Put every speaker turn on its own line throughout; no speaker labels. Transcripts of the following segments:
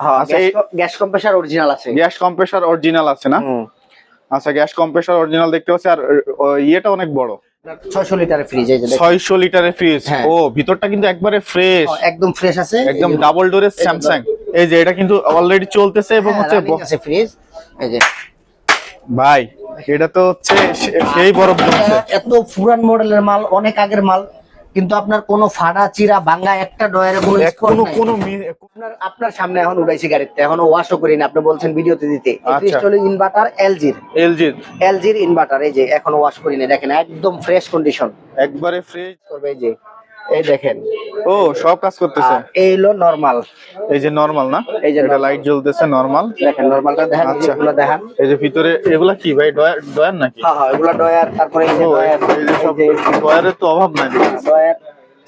হ্যাঁ
আচ্ছা,
gas compressor original আছে।
গ্যাস কম্প্রেসার অরিজিনাল আছে না? আচ্ছা গ্যাস কম্প্রেসার অরিজিনাল দেখতে পাচ্ছি আর ইয়েটা অনেক বড়।
ছয়শো লিটারের ফ্রিজ এই যে দেখুন।
ছয়শো লিটারের ফ্রিজ
হ্যাঁ।
ও ভিতরটা কিন্তু একবারে ফ্রেশ
হ্যাঁ, একদম ফ্রেশ আছে।
একদম ডাবল ডোরের স্যামসাং এই যে এটা কিন্তু অলরেডি চলতেছে এবং
হ্যাঁ,
হচ্ছে
আছে ফ্রিজ এই যে।
ভাই এটা তো হচ্ছে সেই বরফ জমছে
এত পুরান মডেলের মাল অনেক আগের মাল। কিন্তু আপনার কোন ফাড়া চিরা ভাঙা একটা ডয়ারে কোনো
এক- কোনো কোনো
আপনার আপনার সামনে এখন উড়াইছি গাড়িতে। এখনও ওয়াশও করিনি আপনি বলছেন ভিডিওতে দিতে। হলো ইনভার্টার এলজির
এলজির
এলজির ইনভার্টার এই যে এখনও ওয়াশ করিনি। দেখেন একদম ফ্রেশ কন্ডিশন
একবারে ফ্রেশ
করবে এই যে। এই দেখেন।
ও সব কাজ করতেছে।
এই হলো নরমাল
এই যে নরমাল না?
এই যে
এটা লাইট জ্বলতেছে নরমাল
দেখেন নরমালটা দেখেন
আচ্ছা।
এগুলো দেখেন।
এই যে ভিতরে এগুলা কি ভাই ডয়ার ডয়ার নাকি?
হ্যাঁ হ্যাঁ এগুলো ডয়ার তারপরে এই যে ডয়ার
এই যে সব ডয়ারের তো অভাব নাই
ডয়ার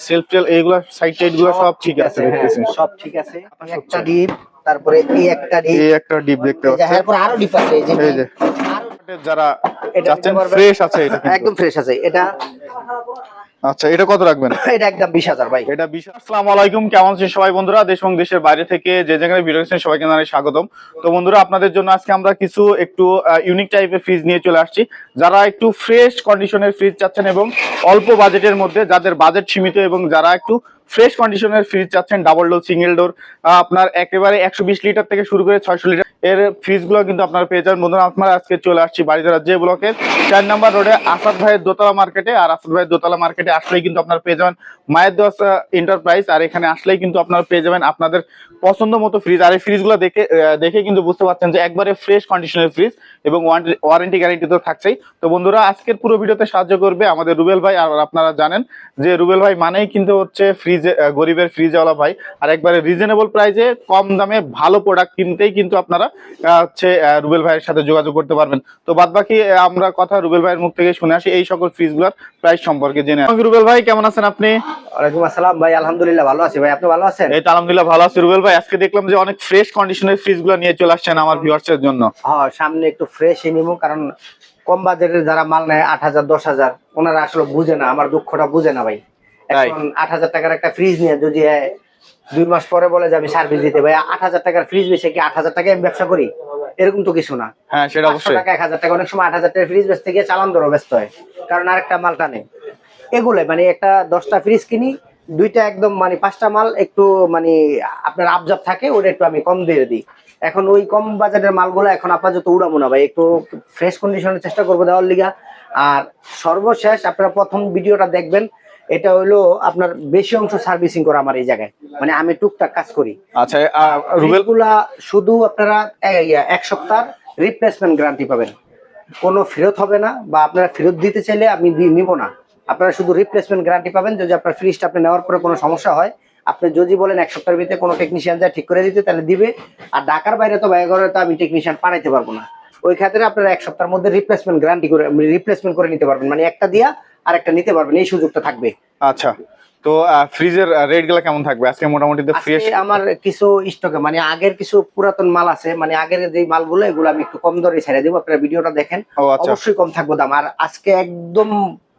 সেলফ টেল এইগুলা সাইড টাইডগুলো সব ঠিক আছে
হ্যাঁ,
দেখতেছি
সব ঠিক আছে। একটা ডিপ তারপরে এই একটা ডিপ
এই একটা ডিপ দেখতে পাচ্ছেন।
এরপর আরও ডিপ আছে এই যে।
এই যে। যারা
এটা
চাচ্ছেন ফ্রেশ আছে এটা
একদম ফ্রেশ আছে এটা
আচ্ছা এটা কত রাখবেন?
এটা একদম বিশ হাজার ভাই।
এটা বিশাল আসসালামু আলাইকুম কেমন আছেন সবাই বন্ধুরা? দেশ এবং দেশের বাইরে থেকে যে জায়গায় ভিডিও দেখছেন সবাইকে জানাই স্বাগতম। তো বন্ধুরা আপনাদের জন্য আজকে আমরা কিছু একটু ইউনিক টাইপের ফ্রিজ নিয়ে চলে আসছি। যারা একটু ফ্রেশ কন্ডিশনের ফ্রিজ চাচ্ছেন এবং অল্প বাজেটের মধ্যে যাদের বাজেট সীমিত এবং যারা একটু ফ্রেশ কন্ডিশনের ফ্রিজ চাচ্ছেন ডাবল ডোর সিঙ্গেল ডোর আপনার একেবারে একশো বিশ লিটার থেকে শুরু করে ছয়শো লিটার এর ফ্রিজগুলো কিন্তু আপনারা পেয়ে যাবেন। বন্ধুরা আপনারা আজকে চলে আসছি বাড়িধারা যে ব্লকের চার নাম্বার রোডে আসাদ ভাইয়ের দোতলা মার্কেটে আর আসাদ ভাইয়ের দোতলা মার্কেটে আসলেই কিন্তু আপনারা পেয়ে যাবেন মায়ের দশ এন্টারপ্রাইজ আর এখানে আসলেই কিন্তু আপনারা পেয়ে যাবেন আপনাদের পছন্দ মতো ফ্রিজ আর এই ফ্রিজগুলো দেখে দেখে কিন্তু বুঝতে পারছেন যে একবারে ফ্রেশ কন্ডিশনের ফ্রিজ এবং ওয়ারেন্টি গ্যারেন্টি তো থাকছেই। তো বন্ধুরা, আজকের পুরো ভিডিওতে সাহায্য করবে আমাদের রুবেল ভাই। আর আপনারা জানেন যে রুবেল ভাই মানেই কিন্তু হচ্ছে ফ্রিজে গরিবের ফ্রিজওয়ালা ভাই। আর একবারে রিজনেবল প্রাইসে কম দামে ভালো প্রোডাক্ট কিনতেই কিন্তু আপনারা হচ্ছে রুবেল ভাইয়ের সাথে যোগাযোগ করতে পারবেন। তো বাদ বাকি আমরা কথা রুবেল ভাইয়ের মুখ থেকে শুনে আসি। এই সকল ফ্রিজগুলোর প্রাইস সম্পর্কে জেনে রুবেল ভাই কেমন আছেন আপনি?
ওয়ালাইকুম আসসালাম ভাই আলহামদুলিল্লাহ ভালো আছি ভাই। আপনি ভালো আছেন?
এই তো আলহামদুলিল্লাহ ভালো আছি রুবেল ভাই। আজকে দেখলাম যে অনেক ফ্রেশ কন্ডিশনের ফ্রিজগুলো নিয়ে চলে আসছেন আমার ভিউয়ার্সের জন্য।
হ্যাঁ সামনে একটু ফ্রেশ নিবো কারণ কম বাজেটের যারা মাল নেয় আট হাজার দশ হাজার ওনারা আসলে বুঝে না আমার দুঃখটা বুঝে না ভাই। এখন আট হাজার টাকার একটা ফ্রিজ নিয়ে যদি দুই মাস পরে বলে যে আমি সার্ভিস দিতে ভাই আট হাজার টাকার ফ্রিজ বেশি কি আট হাজার টাকায় আমি ব্যবসা করি? এরকম তো কিছু না।
হ্যাঁ সেটা অবশ্যই।
টাকা এক হাজার টাকা অনেক সময় আট হাজার টাকার ফ্রিজ বেচতে গিয়ে চালান ধরো ব্যস্ত হয়। কারণ আরেকটা মালটা নেই এগুলো মানে একটা দশটা ফ্রিজ কিনি দুইটা একদম মানে পাঁচটা মাল একটু মানে আপনার আবজাব থাকে ওটা একটু আমি কম দিয়ে দিই। এখন ওই কম বাজারের মালগুলো এখন আপাতত উড়াবো না ভাই। একটু ফ্রেশ কন্ডিশনের চেষ্টা করব দেওয়ার লিগা। আর সর্বশেষ আপনারা প্রথম ভিডিওটা দেখবেন এটা হলো আপনার বেশি অংশ সার্ভিসিং করা আমার এই জায়গায়। মানে আমি টুকটাক কাজ করি।
আচ্ছা রুবেল
রুবেলগুলা শুধু আপনারা এক সপ্তাহ রিপ্লেসমেন্ট গ্যারান্টি পাবেন। কোনো ফেরত হবে না বা আপনারা ফেরত দিতে চাইলে আমি নিব না। আপনারা শুধু রিপ্লেসমেন্ট গ্যারান্টি পাবেন যদি আপনার ফ্রিজটা আপনি নেওয়ার পরে কোনো সমস্যা হয় আপনি যদি বলেন এক সপ্তাহের ভিতরে কোনো টেকনিশিয়ান যায় ঠিক করে দিতে তাহলে দিবে। আর ঢাকার বাইরে তো বাইরে তো আমি টেকনিশিয়ান পাঠাইতে পারব না। ওই ক্ষেত্রে আপনারা এক সপ্তাহের মধ্যে রিপ্লেসমেন্ট গ্যারান্টি করে রিপ্লেসমেন্ট করে নিতে পারবেন। মানে একটা দিয়া আর একটা নিতে পারবেন এই সুযোগটা থাকবে।
আচ্ছা তো ফ্রিজের রেটগুলো কেমন থাকবে? আজকে মোটামুটি ফ্রেশ
আমার কিছু স্টকে মানে আগের কিছু পুরাতন মাল আছে মানে আগের যে মালগুলো এগুলো আমি একটু কম দরে ছেড়ে দিব আপনারা ভিডিওটা দেখেন।
আচ্ছা।
অবশ্যই কম থাকবে দাম আর আজকে একদম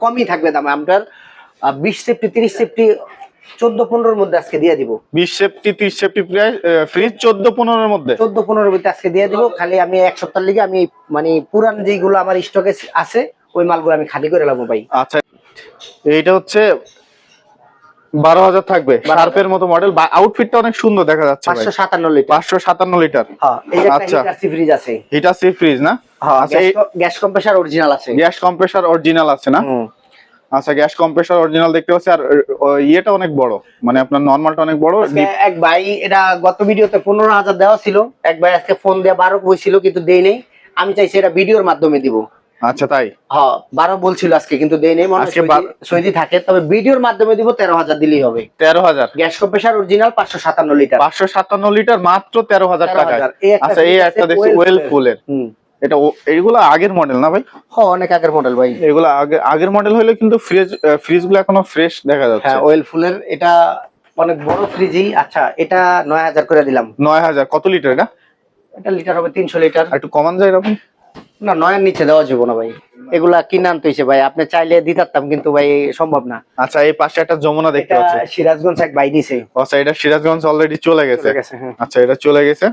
কমই থাকবে দাম আপনার বিশ সেফটি তিরিশ সেফটি চোদ্দ পনেরোর মধ্যে আজকে দিয়ে দিব।
বিশ সেফটি ত্রিশ সেফটি ফ্রিজ চোদ্দ পনেরোর মধ্যে?
চোদ্দ পনেরোর মধ্যে আজকে দিয়ে দিব খালি আমি এক সপ্তাহ লিগে আমি মানে পুরান যেগুলো আমার স্টকে আছে ওই মালগুলো আমি খালি করে লাগবো ভাই।
আচ্ছা এইটা হচ্ছে বারো হাজার থাকবে শার্পের মতো মডেল আউটফিটটা অনেক সুন্দর দেখা যাচ্ছে
পাঁচশো সাতান্ন লিটার।
পাঁচশো সাতান্ন লিটার।
হ্যাঁ
আচ্ছা।
ফ্রিজ আছে।
এটা সি ফ্রিজ না?
হ্যাঁ
আচ্ছা
গ্যাস কম্প্রেসার অরিজিনাল আছে।
গ্যাস কম্প্রেসার অরিজিনাল আছে না? আচ্ছা গ্যাস কম্প্রেসার অরিজিনাল দেখতে পাচ্ছি। আর ইয়েটা অনেক বড়। মানে আপনার নর্মালটা অনেক বড়।
এক ভাই এটা গত ভিডিওতে পনেরো হাজার দেওয়া ছিল। এক ভাই আজকে ফোন দিয়ে বারো বলছিল কিন্তু দেই নেই আমি চাইছি এটা ভিডিওর মাধ্যমে দিব।
আচ্ছা তাই?
হ্যাঁ বারো বলছিল আজকে কিন্তু দেই নেই মনে সৌদি- থাকে। তবে ভিডিওর মাধ্যমে দিব তেরো হাজার দিলেই হবে।
তেরো হাজার?
গ্যাস কম্প্রেসার অরিজিনাল পাঁচশো সাতান্ন লিটার।
পাঁচশো সাতান্ন লিটার মাত্র তেরো হাজার টাকা
13,000 এই একটা
আচ্ছা এই একটা দেখছি ওয়েল ফুলের এটা এইগুলো আগের মডেল না ভাই?
হ্যাঁ অনেক আগের মডেল ভাই।
এগুলো আগে আগের মডেল হলে কিন্তু ফ্রিজ ফ্রিজগুলো এখনও ফ্রেশ দেখা যাচ্ছে।
হ্যাঁ ওয়েল ফুলের এটা অনেক বড় ফ্রিজই আচ্ছা এটা নয় হাজার করে দিলাম।
নয় হাজার। কত লিটার এটা?
এটা লিটার হবে তিনশো লিটার।
একটু কমান যায় এরকম?
না নয়ের নিচে দেওয়া যাব না ভাই। এগুলা কি নাম হয়েছে ভাই। আপনি চাইলে দিতাম কিন্তু ভাই সম্ভব না।
আচ্ছা এই পাশে একটা যমুনা দেখতে পাচ্ছি।
সিরাজগঞ্জ এক ভাই নিছে
আচ্ছা এটা সিরাজগঞ্জ অলরেডি চলে গেছে।
চলে গেছে, হ্যাঁ।
আচ্ছা এটা চলে গেছে।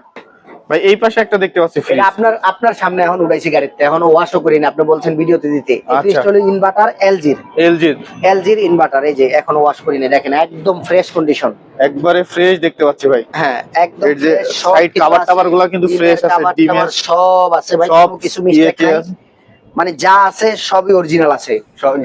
ভাই এই পাশে একটা দেখতে পাচ্ছি ফ্রিজ
আপনার আপনার সামনে এখন উড়াইছি গাড়িতে এখনও ওয়াশও করি না আপনি বলছেন ভিডিওতে দিতে।
ফ্রিজ
ফ্রিজটা হলো ইনভার্টার এলজির
এলজির
এলজির ইনভার্টার এই যে এখনও ওয়াশ করিনি। দেখেন একদম ফ্রেশ কন্ডিশন
একবারে ফ্রেশ দেখতে পাচ্ছি ভাই।
হ্যাঁ একদম
সাইড যে টাভারগুলো কিন্তু ফ্রেশ আছে, ডিমের-
সব আছে ভাই কিছু মিস্টেক নাই? মানে যা আছে সবই অরিজিনাল আছে।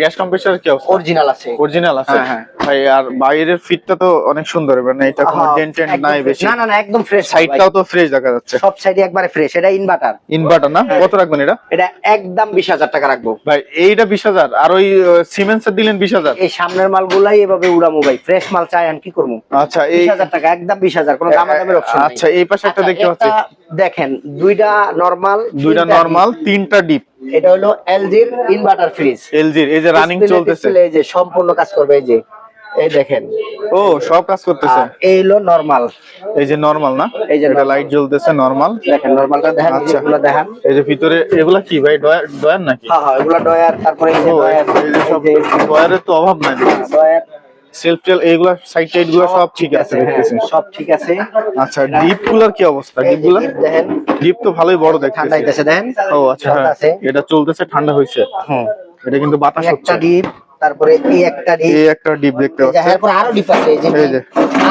গ্যাস কম্প্রেসার কি
অরিজিনাল আছে।
অরিজিনাল আছে?
হ্যাঁ, হ্যাঁ।
ভাই আর বাইরের ফিটটা তো অনেক সুন্দর মানে এটা কোনো ডেন্ট টেন্ট নাই। বেশি।
না না না একদম ফ্রেশ
সাইডটাও তো ফ্রেশ দেখা যাচ্ছে।
সব সাইডে একবারে ফ্রেশ এটা ইনভার্টার
ইনভার্টার না?
হ্যাঁ।
কত রাখবেন এটা?
এটা একদম বিশ হাজার টাকা রাখব।
ভাই এইটা বিশ হাজার। আর ওই সিমেন্স দিলেন বিশ হাজার।
এই সামনের মালগুলাই এভাবে উড়ামো ভাই। ফ্রেশ মাল চাই আর কি করব?
আচ্ছা এই
বিশ হাজার টাকা একদম বিশ হাজার। কোনো দামাদামের অপশন
আচ্ছা এই পাশে একটা দেখতে পাচ্ছি।
দেখেন দুইটা নরমাল
দুইটা নরমাল তিনটা ডিপ
এটা হলো এলজির ইনভার্টার ফ্রিজ
এলজির এই যে রানিং চলতেছে।
এই যে সম্পূর্ণ কাজ করবে এই যে এই দেখেন।
ও সব কাজ করতেছে।
এই হলো নরমাল
এই যে নরমাল না?
এই যে
এটা লাইট জ্বলতেছে নরমাল
দেখেন নরমালটা দেখেন
আচ্ছা।
এগুলো দেখেন।
এই যে ভিতরে এগুলা কি ভাই ডয়ার ডয়ার নাকি?
হ্যাঁ হ্যাঁ এগুলো ডয়ার তারপরে এই যে ডয়ার
এই যে সব ডয়ারের তো অভাব নাই।
ডয়ার
সেলফ টেল এগুলা সাইড টাইডগুলো সব ঠিক আছে দেখতেছেন।
সব ঠিক আছে।
আচ্ছা ডিপগুলার কি অবস্থা?
ডিপগুলো দেখেন।
ডিপ তো ভালোই বড়
ঠান্ডা
দেখতেছি
হইতেছে দেখেন
ও আচ্ছা
ঠান্ডা
হ্যাঁ। এটা চলতেছে ঠান্ডা হয়েছে
হুম।
এটা কিন্তু বাতাস হচ্ছে
একটা ডিপ তারপরে এই একটা ডিপ
এই একটা ডিপ দেখতে
এই যে
পাচ্ছি
এরপর আরও ডিপ আছে এই যে
এই যে।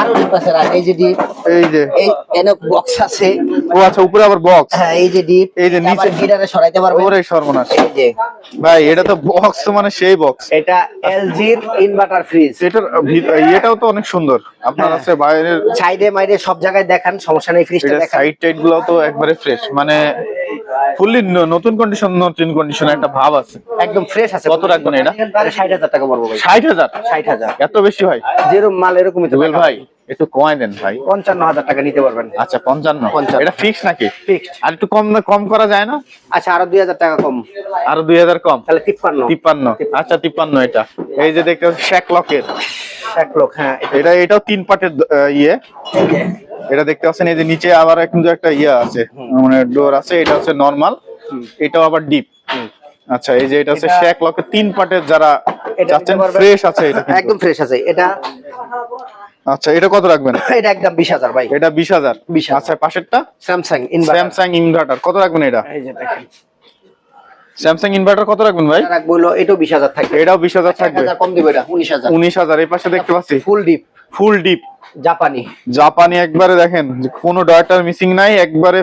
আরও ডিপ আছে আর এই যে ডিপ
এই যে।
এই এনে বক্স আছে।
ও আচ্ছা উপরে আবার বক্স
হ্যাঁ এই যে ডিপ
এই যে নিচে-
গিটারে সরাইতে পারবে
ওরে সর্বনাশ।
এই যে।
ভাই এটা তো বক্স তো মানে সেই বক্স
এটা এলজির ইনভার্টার ফ্রিজ
এটার এটাও তো অনেক সুন্দর। আপনার
হ্যাঁ।
আছে বাইরের
সাইডে মাইডে সব জায়গায় দেখান সমস্যা নেই ফ্রিজটা দেখান।
সাইড টাইডগুলো তো একবারে ফ্রেশ মানে ফুললি নতুন কন্ডিশন নতুন কন্ডিশন একটা ভাব আছে।
একদম ফ্রেশ আছে।
কত রাখবেন এটা?
ষাট হাজার টাকা পড়ব ভাই।
ষাট হাজার?
ষাট হাজার।
এত বেশি ভাই?
যেরকম মাল এরকমই তো
ভাই একটু কমাই দেন ভাই।
পঞ্চান্ন হাজার টাকা নিতে পারবেন।
আচ্ছা পঞ্চান্ন।
পঞ্চান্ন।
এটা ফিক্স নাকি?
ফিক্সড
আর একটু কম কম করা যায় না?
আচ্ছা আরও দুই হাজার টাকা কম।
আরও দুই হাজার কম?
তাহলে তিপ্পান্ন।
তিপ্পান্ন। আচ্ছা তিপ্পান্ন এটা। এই যে দেখতে পাচ্ছি লকের
এক লোক হ্যাঁ
এটা। এটাও তিন পার্টের ইয়ে। এটা দেখতে পাচ্ছেন এই যে নিচে আবার কিন্তু একটা ইয়ে আছে। মানে ডোর আছে এটা হচ্ছে নরমাল এটাও আবার ডিপ আচ্ছা এই যে এটা হচ্ছে শেক লকের তিন পার্টের যারা চাচ্ছেন ফ্রেশ আছে এটা
একদম ফ্রেশ আছে। এটা
আচ্ছা এটা কত রাখবেন?
এটা একদম বিশ হাজার ভাই।
এটা বিশ হাজার?
20,000
আচ্ছা পাশেরটা?
স্যামসাং ইনভার্টার
স্যামসাং ইনভার্টার কত রাখবেন এটা?
এই যে দেখেন।
স্যামসাং ইনভার্টার কত রাখবেন ভাই?
রাখব এটাও বিশ হাজার থাকবে।
এটাও বিশ হাজার
এক
থাকবে।
হাজার কম দিব এটা উনিশ হাজার।
উনিশ হাজার এই পাশে দেখতে পাচ্ছি।
ফুল ডিপ
ফুল ডিপ
জাপানি।
জাপানি একবারে দেখেন যে কোনো ডয়াটার মিসিং নাই একবারে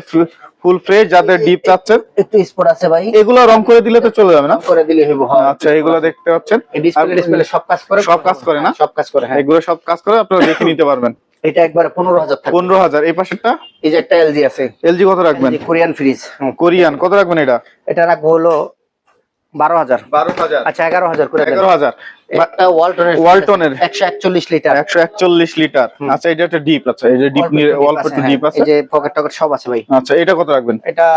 ফুল ফ্রেশ যাদের ডিপ চাচ্ছেন।
একটু স্পট আছে ভাই।
এগুলো রং করে দিলে তো চলে যাবে না?
করে দিলে হবে হ্যাঁ।
আচ্ছা এগুলো দেখতে পাচ্ছেন।
ডিসপ্লে ডিসপ্লে সব কাজ করে
সব কাজ করে না?
সব কাজ করে হ্যাঁ।
এগুলো সব কাজ করে আপনারা দেখে নিতে পারবেন।
এটা একবারে পনেরো হাজার থাকবে।
পনেরো হাজার। এই পাশেরটা?
এই যে একটা এলজি আছে।
এলজি কত রাখবেন?
কোরিয়ান ফ্রিজ
কোরিয়ান কত রাখবেন এটা?
এটা রাখব হলো বারো হাজার।
বারো হাজার।
আচ্ছা এগারো হাজার করে
এগারো হাজার।
একটা ওয়ালটনের
ওয়ালটনের।
একশো একচল্লিশ লিটার।
একশো একচল্লিশ লিটার। আচ্ছা এটা একটা ডিপ আচ্ছা এই যে ডিপ অল্প ডিপ আছে।
যে পকেট টকেট সব আছে ভাই।
আচ্ছা এটা কত রাখবেন?
এটা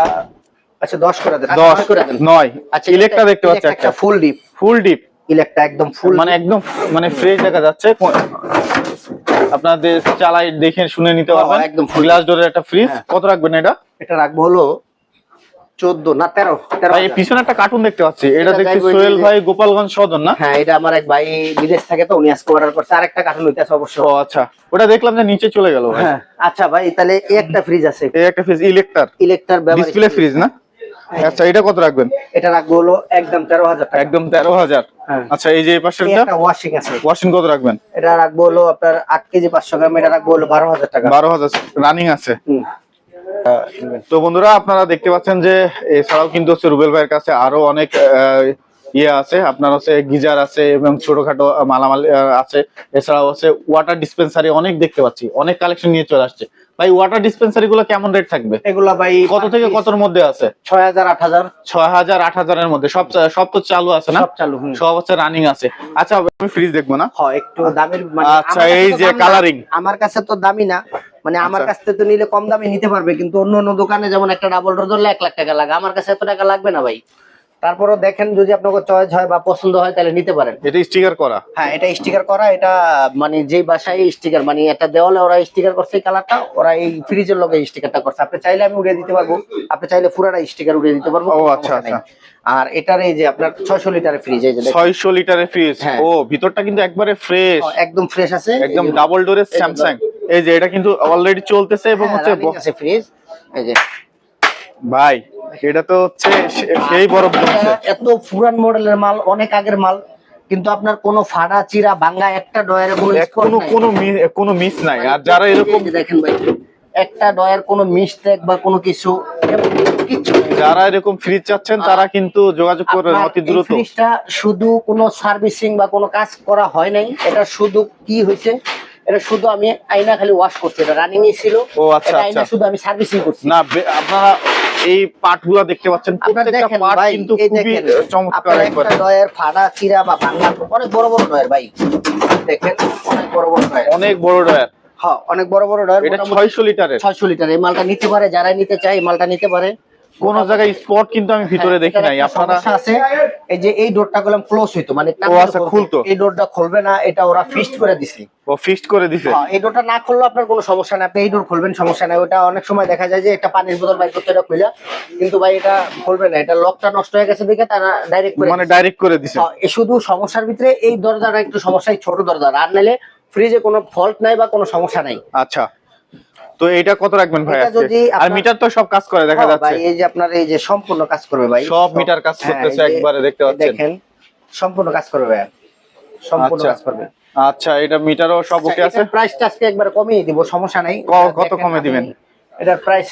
আচ্ছা দশ করে দেন।
দশ
নয় করে দেন।
নয়।
আচ্ছা
ইলেকট্রা দেখতে পাচ্ছি একটা
full deep
full deep
Electra একদম ফুল
মানে একদম মানে ফ্রেশ দেখা যাচ্ছে। আপনাদের চালাই দেখে শুনে নিতে পারবেন।
একদম
গ্লাস ডোরের একটা ফ্রিজ
হ্যাঁ।
কত রাখবেন এটা?
এটা রাখব হলো চোদ্দ না তেরো তেরো
ভাই পিছনে একটা কার্টুন দেখতে পাচ্ছি। এটা
এটা
দেখছি সোহেল ভাই গোপালগঞ্জ সদর না?
হ্যাঁ এটা আমার এক ভাই বিদেশ থাকে তো উনি আজকে অর্ডার করছে। আর একটা কার্টুন হইতেছে অবশ্য।
ও আচ্ছা। ওটা দেখলাম যে নিচে চলে গেল
হ্যাঁ আচ্ছা ভাই তাহলে এই একটা ফ্রিজ আছে।
এই একটা ফ্রিজ ডিসপ্লে ফ্রিজ না? আচ্ছা এটা কত রাখবেন?
এটা রাখব হলো একদম তেরো হাজার টাকা।
একদম তেরো হাজার।
হ্যাঁ।
আচ্ছা এই যে পাশেরটা
ওয়াশিং আছে।
ওয়াশিং কত রাখবেন?
এটা রাখব হলো আপনার আট কেজি পাঁচশো গ্রাম এটা রাখব হলো বারো হাজার টাকা।
বারো হাজার রানিং আছে। তো বন্ধুরা আপনারা দেখতে পাচ্ছেন যে এছাড়াও কিন্তু হচ্ছে রুবেল ভাইয়ের কাছে আরও অনেক ইয়ে আছে। আপনার হচ্ছে গিজার আছে এবং ছোটখাটো মালামাল আছে। এছাড়াও হচ্ছে ওয়াটার ডিসপেন্সারি অনেক দেখতে পাচ্ছি। অনেক কালেকশন নিয়ে চলে আসছে। ভাই ওয়াটার ডিসপেন্সারি গুলো কেমন রেট থাকবে?
এগুলা ভাই
কত থেকে কতর মধ্যে আছে?
ছয় হাজার আট হাজার।
ছয় হাজার আট হাজারের মধ্যে। সব সব তো চালু আছে না?
সব চালু
সব হচ্ছে রানিং আছে। আচ্ছা আমি ফ্রিজ দেখব না?
হয় একটু দামের মানে
আচ্ছা, এই যে coloring।
আমার কাছে তো দামি না। মানে আমার
আচ্ছা।
কাছ থেকে তো নিলে কম দামে নিতে পারবে কিন্তু অন্য অন্য দোকানে যেমন একটা ডাবল ডোর ধরলে এক লাখ টাকা লাগে। আমার কাছে এত টাকা লাগবে না ভাই। তারপরও দেখেন যদি আপনাকে চয়েস হয় বা পছন্দ হয় তাহলে নিতে পারেন।
এটা স্টিকার করা।
হ্যাঁ এটা স্টিকার করা এটা মানে যে বাসায় স্টিকার মানে একটা দেওয়ালে ওরা স্টিকার করছে এই কালারটা ওরা এই ফ্রিজের লগে স্টিকারটা করছে। আপনি চাইলে আমি উড়িয়ে দিতে পারব। আপনি চাইলে পুরাটা স্টিকার উড়িয়ে দিতে পারব
ও, আচ্ছা, আচ্ছা।
আর এটার এই যে আপনার ছয়শো লিটারের ফ্রিজ এই যে দেখেন।
ছয়শো লিটারের ফ্রিজ
হ্যাঁ।
ও ভিতরটা কিন্তু একবারে ফ্রেশ
একদম ফ্রেশ আছে।
একদম ডাবল ডোরের স্যামসাং এই যে এটা কিন্তু অলরেডি চলতেছে এবং
হ্যাঁ,
হচ্ছে
আছে ফ্রিজ এই যে।
ভাই এটা তো হচ্ছে সেই বরফ জমছে
এত পুরান মডেলের মাল অনেক আগের মাল কিন্তু আপনার কোনো ফাড়া চিরা ভাঙ্গা একটা ডয়ের কোনো
কোনো কোনো কোনো মিস নাই। আর যারা এরকম
দেখেন ভাই একটা ডয়ের কোনো মিস্টেক বা কোনো কিছু।
যারা এরকম ফ্রিজ চাচ্ছেন তারা কিন্তু যোগাযোগ করবেন অতি দ্রুত।
ফ্রিজটা শুধু কোনো সার্ভিসিং বা কোনো কাজ করা হয় নাই এটা শুধু কি হয়েছে? এটা শুধু আমি আইনা খালি ওয়াশ করছি এটা রানিং এ ছিল।
ও, আচ্ছা, আচ্ছা।
শুধু আমি সার্ভিসিং করছি।
না আপনারা এই পার্ট দেখতে পাচ্ছেন প্রত্যেকটা পার্ট কিন্তু খুবই চমৎকার একবার।
ডয়ের ফাড়া চিরা বা ভাঙা অনেক বড় বড় ডয়ের ভাই। দেখেন অনেক বড় বড় ডয়ের
অনেক বড় ডয়ার
হ্যাঁ অনেক বড় বড় ডয়ের
এটা ছয়শো লিটারের।
ছয়শো লিটার এই মালটা নিতে পারে যারা নিতে চায় এই মালটা নিতে পারে।
কোন জায়গায় স্পট কিন্তু আমি ভিতরে
হ্যাঁ,
দেখি নাই। আপনারা
আছে এই যে এই ডোরটা গুলাম ক্লোজ হইতো মানে
ও, আচ্ছা,
খুলতো। এই ডোরটা খুলবে না এটা ওরা ফিক্সড করে দিছে।
ও ফিক্সড করে দিছে?
হ্যাঁ, এই ডোরটা না খুললেও আপনার কোনো সমস্যা নেই আপনি এই ডোর খুলবেন সমস্যা নাই। ওটা অনেক সময় দেখা যায় যে একটা পানির বোতল বাইর করতে এটা খুলে কিন্তু ভাই এটা খুলবে না এটা লকটা নষ্ট হয়ে গেছে দেখে তারা ডাইরেক্ট করে
মানে ডাইরেক্ট করে দিছে।
হ্যাঁ, শুধু সমস্যার ভিতরে এই দরজাটা একটু সমস্যা ছোট দরজা আর নাইলে ফ্রিজে কোনো ফল্ট নাই বা কোনো সমস্যা নাই।
আচ্ছা। তো এটা কত রাখবেন ভাই?
যদি
আর মিটার তো সব কাজ করে দেখা
হ্যাঁ,
যাচ্ছে।
ভাই এই যে আপনার এই যে সম্পূর্ণ কাজ করবে ভাই।
সব মিটার কাজ
হ্যাঁ,
করতেছে একবারে দেখতে পাচ্ছেন।
দেখেন সম্পূর্ণ কাজ করবে ভাই। সম্পূর্ণ
আচ্ছা।
কাজ করবে।
আচ্ছা এটা মিটারও সব ওকে আছে?
প্রাইসটা আজকে একবার কমিয়ে দিব সমস্যা নাই।
কত কমে দিবেন?
এটার প্রাইস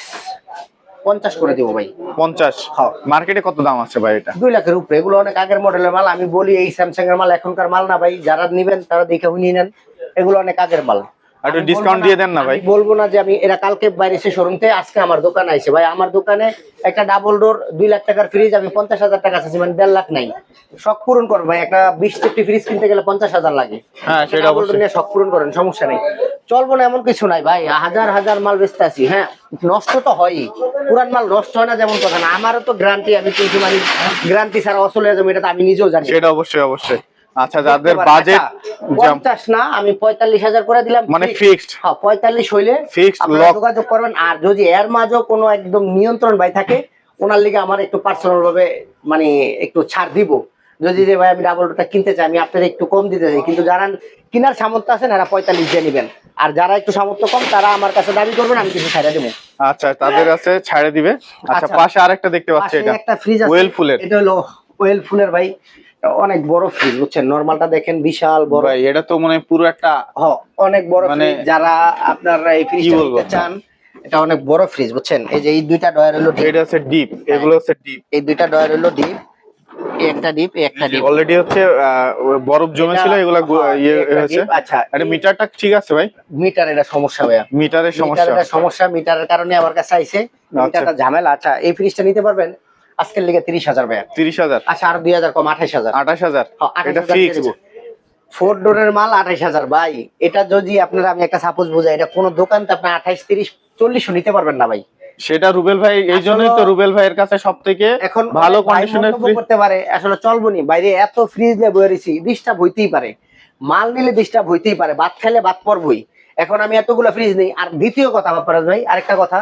পঞ্চাশ করে দিব ভাই।
পঞ্চাশ?
হ্যাঁ।
মার্কেটে কত দাম আছে ভাই এটা?
দুই লাখের উপরে। এগুলো অনেক আগের মডেলের মাল আমি বলি এই স্যামসাং এর মাল এখনকার মাল না ভাই। যারা নিবেন তারা দেখে নিয়ে নেন। এগুলো অনেক আগের মাল।
একটু
বলব
দিয়ে দেন না ভাই।
বলব না যে আমি এরা কালকে বাইরে এসে শোরুম থেকে আজকে আমার দোকানে আইছে। ভাই আমার দোকানে একটা ডাবল ডোর দুই লাখ টাকার ফ্রিজ আমি পঞ্চাশ হাজার টাকা আছে মানে দেড় লাখ নাই। শখ পূরণ ভাই একটা বিশ ফ্রিজ কিনতে গেলে পঞ্চাশ হাজার লাগে।
হ্যাঁ, সেটা।
নিয়ে শখ পূরণ করেন সমস্যা নেই। চলবো না এমন কিছু নাই ভাই। হাজার হাজার মাল বেচতে আছি হ্যাঁ। নষ্ট তো হয়ই। পুরান মাল নষ্ট হয় না যেমন কথা না। আমারও তো গ্রান্টি আমি কিন্তু মানে গ্যারান্টি ছাড়া অসল হয়ে যাব এটা তো আমি নিজেও জানি।
সেটা অবশ্যই অবশ্যই। আচ্ছা যাদের বাজেট
আচ্ছা, পঞ্চাশ না আমি পঁয়তাল্লিশ হাজার করে দিলাম
মানে ফিক্সড
হ্যাঁ পঁয়তাল্লিশ হইলে
Fixed
আপনারা যোগাযোগ করবেন আর যদি এর মাঝেও কোনো একদম নিয়ন্ত্রণ ভাই থাকে ওনার লিগে আমার একটু পার্সোনাল ভাবে মানে একটু ছাড় দিব। যদি যে ভাই আমি ডাবল ডোরটা কিনতে চাই আমি আপনাদের একটু কম দিতে চাই কিন্তু যারা কিনার সামর্থ্য আছেন এরা পঁয়তাল্লিশ দিয়ে নেবেন। আর যারা একটু সামর্থ্য কম তারা আমার কাছে দাবি করবেন আমি কিছু ছাড়া দেবো।
আচ্ছা তাদের আছে ছাড়ে দিবে। আচ্ছা
আচ্ছা।
পাশে আরেকটা দেখতে পাচ্ছি এটা।
একটা ফ্রিজ আছে।
ওয়েল ফুলের।
এটা হলো ওয়েল ফুলের ভাই অনেক বড় ফ্রিজ বুঝছেন? নর্মালটা দেখেন বিশাল বড়।
ভাই এটা তো মানে পুরো একটা
হ অনেক বড়
মানে
ফ্রিজ যারা আপনার এই
বলব?
নিতে চান এটা অনেক বড় ফ্রিজ বুঝছেন? এই যে এই দুইটা ডয়ার হলো
এটা হচ্ছে ডিপ এগুলো হচ্ছে ডিপ
এই দুইটা ডয়ার হলো ডিপ একটা ডিপ একটা ডিপ
অলরেডি হচ্ছে বরফ জমেছিল এগুলা ইয়ে হয়েছে।
আচ্ছা
আরে মিটারটা ঠিক আছে ভাই?
মিটার এটা সমস্যা ভাইয়া।
মিটারের সমস্যা।
মিটার এটা সমস্যা মিটারের কারণে আমার কাছে আইছে। মিটারটা ঝামেলা। আচ্ছা এই ফ্রিজটা নিতে পারবেন? আজকের লিগে তিরিশ হাজার ভাইয়া।
তিরিশ হাজার।
আচ্ছা আর দুই হাজার কম আঠাইশ হাজার।
আঠাশ হাজার।
28,000
এটা
দিয়ে ফোর ডোরের মাল আঠাইশ হাজার ভাই। এটা যদি আপনারা আমি একটা সাপোজ বুঝাই এটা কোনো দোকানতে আপনার আঠাইশ তিরিশ চল্লিশও নিতে পারবেন না ভাই।
সেটা রুবেল ভাই এই জন্যই তো রুবেল ভাইয়ের কাছে সব থেকে
এখন
ভালো কন্ডিশনের
মন্তব্য করতে পারে আসলে চলবো নি। বাইরে এত ফ্রিজ নিয়ে বয়ে রয়েছি ডিস্টার্ব হইতেই পারে। মাল নিলে ডিস্টার্ব হইতেই পারে ভাত খেলে ভাত পরবই। এখন আমি এতগুলো ফ্রিজ নেই। আর দ্বিতীয় কথা বাপ্পারাজ ভাই আরেকটা কথা।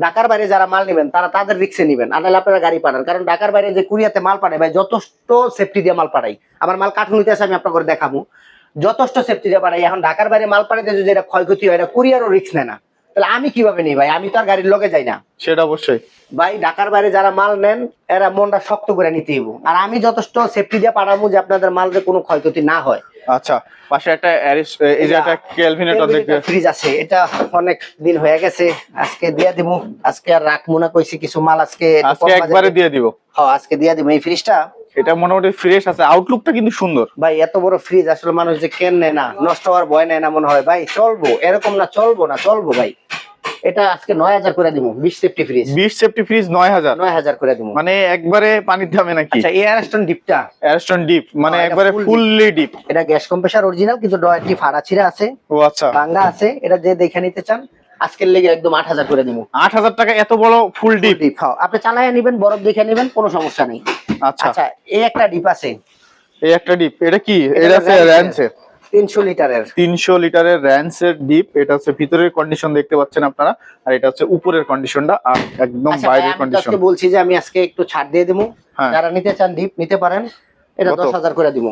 ঢাকার বাইরে যারা মাল নেবেন, তারা তাদের রিক্সে নেবেন। আর আপনারা গাড়ি পাঠান। কারণ ঢাকার বাইরে যে কুরিয়াতে মাল পাঠায়, ভাই, যথেষ্ট সেফটি দিয়ে মাল পাঠাই। আমার মাল কাঠুনিতে আছে আমি আপনাকে দেখাবো যথেষ্ট সেফটি দিয়ে পাঠাই। এখন ঢাকার বাইরে মাল পাঠাতে যদি এটা ক্ষয়ক্ষতি হয়, এটা কুরিয়ারও রিক্স নেয় না। তাহলে আমি কীভাবে নিই ভাই? আমি তো আর গাড়ির লগে যাই না।
সেটা অবশ্যই।
ভাই ঢাকার বাইরে যারা মাল নেন এরা মনটা শক্ত করে নিতে হইব। আর আমি যথেষ্ট সেফটি দিয়ে পাঠাবো যে আপনাদের মাল যে কোনো ক্ষয়ক্ষতি না হয়।
আচ্ছা পাশে একটা এই যে একটা ক্যালভিনেটর দেখতে
ফ্রিজ আছে। এটা অনেক দিন হয়ে গেছে। আজকে দিয়ে দিব আজকে আর রাখব না কইছি কিছু মাল আজকে
আজকে একবারে দিয়ে দিব।
হ্যাঁ আজকে দিয়ে দিব এই ফ্রিজটা
এটা মোটামুটি ফ্রেশ আছে। আউটলুকটা কিন্তু সুন্দর।
ভাই এত বড় ফ্রিজ আসলে মানুষ যে কেন নেয় না নষ্ট হওয়ার ভয় নেয় না মনে হয়। ভাই চলবো। এরকম না চলবো না চলবো ভাই। এটা আজকে নয় হাজার করে দিব বিশ সেফটি ফ্রিজ
বিশ সেফটি ফ্রিজ
করে দিব
মানে একবারে পানির দামে নাকি?
আচ্ছা ডিপটা
অ্যারস্টন ডিপ মানে একবারে ফুললি ডিপ
এটা গ্যাস কম্প্রেসার অরিজিনাল কিন্তু ডয়ারটি ফাড়া ছিঁড়া আছে
ও আচ্ছা।
আছে। এটা যে দেখে নিতে চান আজকের লেগে একদম আট হাজার করে দিব
আট হাজার টাকা এত বড় ফুল ডিপ
ডিপ হ্যাঁ। আপনি চালাইয়া নেবেন বরফ দেখে নেবেন কোনো সমস্যা নেই।
আচ্ছা।
আচ্ছা এই একটা ডিপ আছে।
এই একটা ডিপ এটা কি?
এটা
আছে। র্যান্সের
তিনশো লিটারের।
তিনশো লিটারের র্যান্সের ডিপ এটা হচ্ছে ভিতরের কন্ডিশন দেখতে পাচ্ছেন আপনারা আর এটা হচ্ছে উপরের কন্ডিশনটা আর একদম
আচ্ছা
বাইরের
আমি
কন্ডিশন
আজকে বলছি যে আমি আজকে একটু ছাড় দিয়ে দেবো।
হ্যাঁ।
যারা নিতে চান ডিপ নিতে পারেন। এটা
কত?
দশ হাজার করে দিব।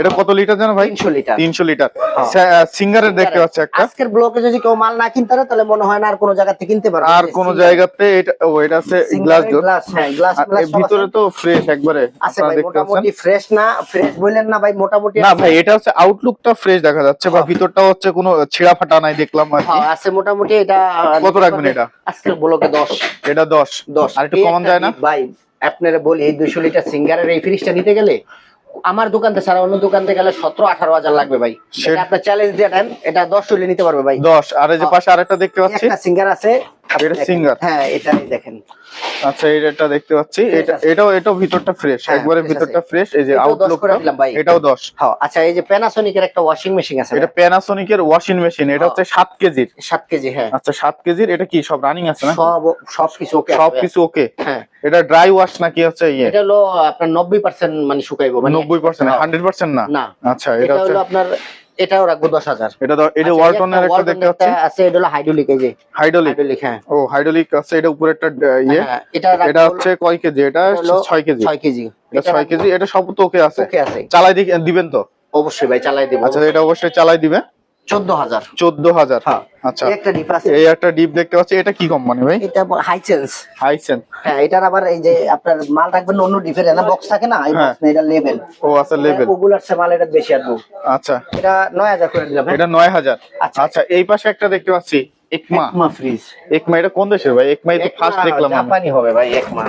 এটা কত লিটার জানো ভাই?
তিনশো লিটার।
তিনশো লিটার।
হ্যাঁ।
সিঙ্গারের দেখতে পাচ্ছি একটা।
আজকের ব্লকে যদি কেউ মাল না কিনতে পারে তাহলে মনে হয় না আর কোনো জায়গা থেকে কিনতে পারবে।
আর কোন জায়গাতে এটা ও এটা আছে গ্লাস ডোর
গ্লাস হ্যাঁ গ্লাস
ভিতরে তো ফ্রেশ একবারে
আছে ভাই মোটামুটি ফ্রেশ না ফ্রেশ না ভাই মোটামুটি
না ভাই এটা হচ্ছে আউটলুকটা ফ্রেশ দেখা যাচ্ছে বা
হ্যাঁ।
ভিতরটা হচ্ছে কোনো ছেঁড়া ফাটা নাই দেখলাম আর কি।
আছে মোটামুটি এটা
কত রাখবেন এটা?
আজকের ব্লকে দশ।
এটা দশ।
দশ।
আর একটু কমান যায় না?
ভাই আপনারা বলি এই দুইশো লিটার সিঙ্গারের এই ফ্রিজটা নিতে গেলে আমার দোকান থেকে ছাড়া অন্য দোকান থেকে গেলে সতেরো আঠারো হাজার লাগবে ভাই। আপনার চ্যালেঞ্জ দিয়ে দেন এটা দশ চলে নিতে পারবে ভাই।
দশ আর এই যে পাশে আরেকটা দেখতে পাচ্ছি।
একটা সিঙ্গার আছে।
এটা।
হ্যাঁ এটাই দেখেন।
আচ্ছা এটা দেখতে পাচ্ছি। এটা এটাও এটাও ভিতরটা ফ্রেশ
হ্যাঁ,
একবারে ভিতরটা ফ্রেশ এই যে
এটাও
আউটলুক
ভাই।
এটাও দশ।
হ্যাঁ আচ্ছা এই যে প্যানাসোনিকের একটা ওয়াশিং মেশিন আছে
এটা ওয়াশিং মেশিন এটা। হচ্ছে সাত কেজির
সাত কেজি হ্যাঁ।
আচ্ছা সাত কেজির এটা কি সব রানিং আছে না?
সব সব কিছু ওকে
সব কিছু ওকে
হ্যাঁ।
এটা ড্রাই ওয়াশ নাকি হচ্ছে ইয়ে?
এটা হলো আপনার নব্বই পার্সেন্ট মানে শুকাইবো মানে
নব্বই পার্সেন্ট
হ্যাঁ।
হান্ড্রেড পার্সেন্ট না?
না।
আচ্ছা এটা
হলো আপনার এটাও রাখব দশ হাজার।
এটা এটা
আচ্ছা,
ওয়ালটনের একটা দেখতে পাচ্ছি।
আছে এটা হলো হাইড্রোলিক এই যে।
হাইড্রোলিক
হ্যাঁ।
ও হাইড্রোলিক আছে এটা উপরে একটা ইয়ে।
হ্যাঁ, এটা
এটা হচ্ছে কয় কেজি? এটা
এটা হলো
ছয় কেজি।
ছয় কেজি।
এটা ছয় কেজি এটা সব তো ওকে আছে?
ওকে আছে।
চালাই দিবেন তো?
অবশ্যই ভাই চালাই দেবো।
আচ্ছা এটা অবশ্যই চালাই দিবে।
হাজার। হ্যাঁ।
আচ্ছা।
একটা ডিপ আছে।
এই একটা ডিপ দেখতে পাচ্ছি। এটা কি কোম্পানি ভাই?
এটা হ্যাঁ এটার আবার এই যে আপনার মাল রাখবেন অন্য না বক্স থাকে না? এই
হ্যাঁ।
বক্স এটা লেভেল
ও আছে লেভেল
ওগুলার চেয়ে মাল এটা বেশি আসব
আচ্ছা।
এটা নয় হাজার করে দিলাম হ্যাঁ?
এটা
আচ্ছা।
আচ্ছা এই পাশে একটা দেখতে পাচ্ছি একমা।
একমা ফ্রিজ
একমা এটা কোন দেশের ভাই? একমা তো ফার্স্ট দেখলাম।
জাপানি হবে ভাই একমা।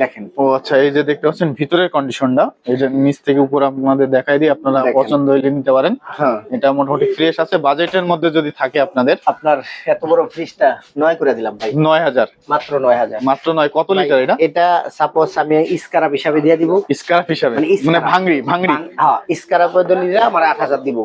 দেখেন।
ও আচ্ছা এই যে দেখতে পাচ্ছেন ভিতরের কন্ডিশনটা এই যে নিচ থেকে উপর আপনাদের দেখাই দিই আপনারা পছন্দ হইলে নিতে পারেন।
হ্যাঁ।
এটা মোটামুটি ফ্রেশ আছে বাজেটের মধ্যে যদি থাকে আপনাদের।
আপনার এত বড় ফ্রিজটা নয় করে দিলাম ভাই।
নয় হাজার।
মাত্র নয় হাজার।
মাত্র নয় কত লিটার এটা?
এটা সাপোজ আমি ইস্কারাপ হিসাবে দিয়ে দিব।
স্কার্ফ হিসাবে?
মানে
মানে ভাঙড়ি ভাঙড়ি?
হ্যাঁ ইস্কারাপ দিলে আমার আট হাজার দিব।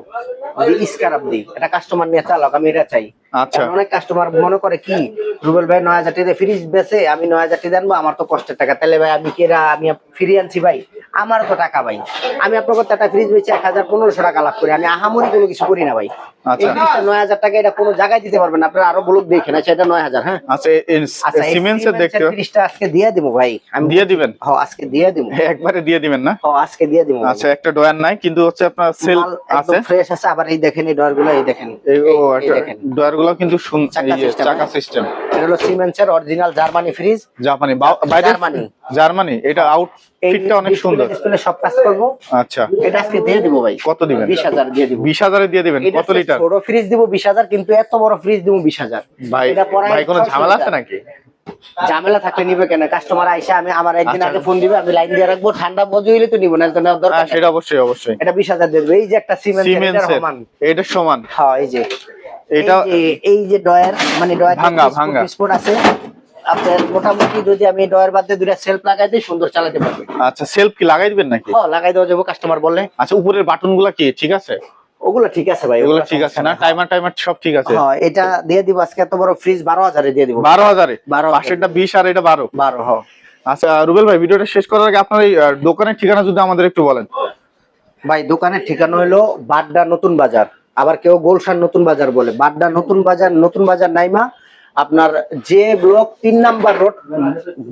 যে ইস্কারাপ দিই এটা কাস্টমার নিয়ে চালক আমি এটা চাই।
আচ্ছা।
অনেক কাস্টমার মনে করে কি রুবেল ভাই নয় হাজার টাকা ফ্রিজ বেচে আমি নয় হাজার টাকা আনব আমার তো কষ্টের টাকা তাহলে ভাই আমি কি এরা আমি ফিরিয়ে আনছি ভাই। আমার তো টাকা ভাই। আমি আপনার কাছে একটা ফ্রিজ বেচে এক হাজার পনেরোশো টাকা লাভ করি। আমি আহামরি কোনো কিছু করি না ভাই।
আচ্ছা।
এই ফ্রিজটা নয় হাজার টাকা এটা কোনো জায়গায় দিতে পারবেন না। আপনারা আরও ব্লক দেখেন আচ্ছা এটা নয় হাজার হ্যাঁ?
আচ্ছা
আচ্ছা
সিমেন্সের দেখতে
ফ্রিজটা আজকে দিয়ে দিব ভাই। আমি
দিয়ে দিবেন?
আজকে দিয়ে দিব।
একবারে দিয়ে দিবেন না?
আজকে দিয়ে দিব
আচ্ছা একটা ডয়ার নাই কিন্তু হচ্ছে আপনার সেল আছে।
ফ্রেশ আছে আবার এই দেখেন এই দেখেন।
এই কিন্তু
চাকা।
সিস্টেম
এটা হলো সিমেন্সের অরিজিনাল জার্মানি ফ্রিজ
জাপানি বাইরে
জার্মানি।
জার্মানি এটা আউটফিটটা অনেক সুন্দর।
ডিসপ্লে সব কাজ করব।
আচ্ছা।
এটা আজকে দিয়ে দিব ভাই।
কত দিবেন?
বিশ হাজার দিয়ে দিব।
বিশ হাজারে দিয়ে দিবেন কত লিটার
ছোট ফ্রিজ দিব বিশ হাজার কিন্তু এত বড় ফ্রিজ দিব বিশ হাজার।
ভাই
এটা
ভাই কোনো ঝামেলা আছে নাকি?
ঝামেলা থাকলে নিবে কেন? কাস্টমার আইসা আমি আমার একদিন
আচ্ছা।
আগে ফোন দিবে আমি লাইন দিয়ে রাখব ঠান্ডা বজু হইলে তো নিব না তো নেওয়ার দরকার
হ্যাঁ সেটা অবশ্যই অবশ্যই।
এটা বিশ হাজার দিয়ে দেবে এই যে একটা সিমেন্স
সিমেন্সের
সমান।
এটা সমান।
হ্যাঁ এই যে।
এটা
এই যে- ডয়ার মানে ডয়ার
ভাঙা, ভাঙা।
আছে। আপনার মোটামুটি যদি আমি ডয়ার বাদ দিয়ে দুটা সেলফ লাগাই দিই সুন্দর চালাতে পারবে।
আচ্ছা সেলফ কি লাগাই দিবেন নাকি?
হ্যাঁ লাগাই দেওয়া যাব কাস্টমার বললে।
আচ্ছা উপরের কি? ঠিক আছে?
ওগুলো ঠিক আছে ভাই
এগুলো ঠিক আছে না? টাইমার টাইমার সব ঠিক আছে।
হ্যাঁ এটা দিয়ে দিব আজকে এত বড় ফ্রিজ দিয়ে দিব।
পাশেরটা আর এটা বারো।
বারো হ
আচ্ছা রুবেল ভাই ভিডিওটা শেষ করার আগে আপনার এই দোকানের ঠিকানা যদি আমাদের একটু বলেন।
ভাই দোকানের ঠিকানা হলো বাড্ডা নতুন বাজার। আবার কেউ গোলশান নতুন বাজার বলে বাড্ডা নতুন বাজার নতুন বাজার নাইমা আপনার যে ব্লক তিন নাম্বার রোড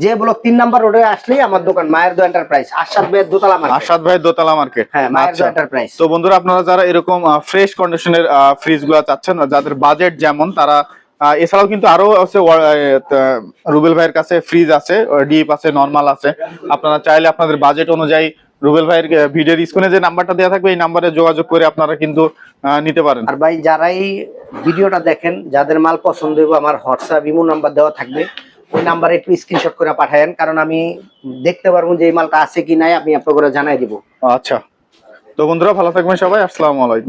যে ব্লক তিন নাম্বার রোডে আসলেই আমার দোকান মায়ের দো এন্টারপ্রাইজ আশাদ ভাইয়ের দোতলা মার্কেট
আসাদ ভাই দোতলা মার্কেট
হ্যাঁ মায়ের দো
আচ্ছা
এন্টারপ্রাইজ
তো বন্ধুরা আপনারা যারা এরকম ফ্রেশ কন্ডিশনের ফ্রিজগুলো চাচ্ছেন যাদের বাজেট যেমন তারা এছাড়াও কিন্তু আরও আছে রুবেল ভাইয়ের কাছে ফ্রিজ আছে ডিপ আছে নর্মাল আছে। আপনারা চাইলে আপনাদের বাজেট অনুযায়ী রুবেল ভাইয়ের ভিডিওর স্ক্রিনে যে নাম্বারটা দেওয়া থাকবে এই নাম্বারে যোগাযোগ করে আপনারা কিন্তু নিতে পারেন।
আর ভাই যারাই ভিডিওটা দেখেন যাদের মাল পছন্দ হইব আমার হোয়াটসঅ্যাপ ইমো নাম্বার দেওয়া থাকবে। ওই নাম্বারে একটু স্ক্রিনশট করে পাঠায়েন কারণ আমি দেখতে পারব যে এই মালটা আছে কি নাই আমি আপনাকে জানাই দিব।
আচ্ছা। তো বন্ধুরা ভালো থাকবেন সবাই। আসসালামু আলাইকুম।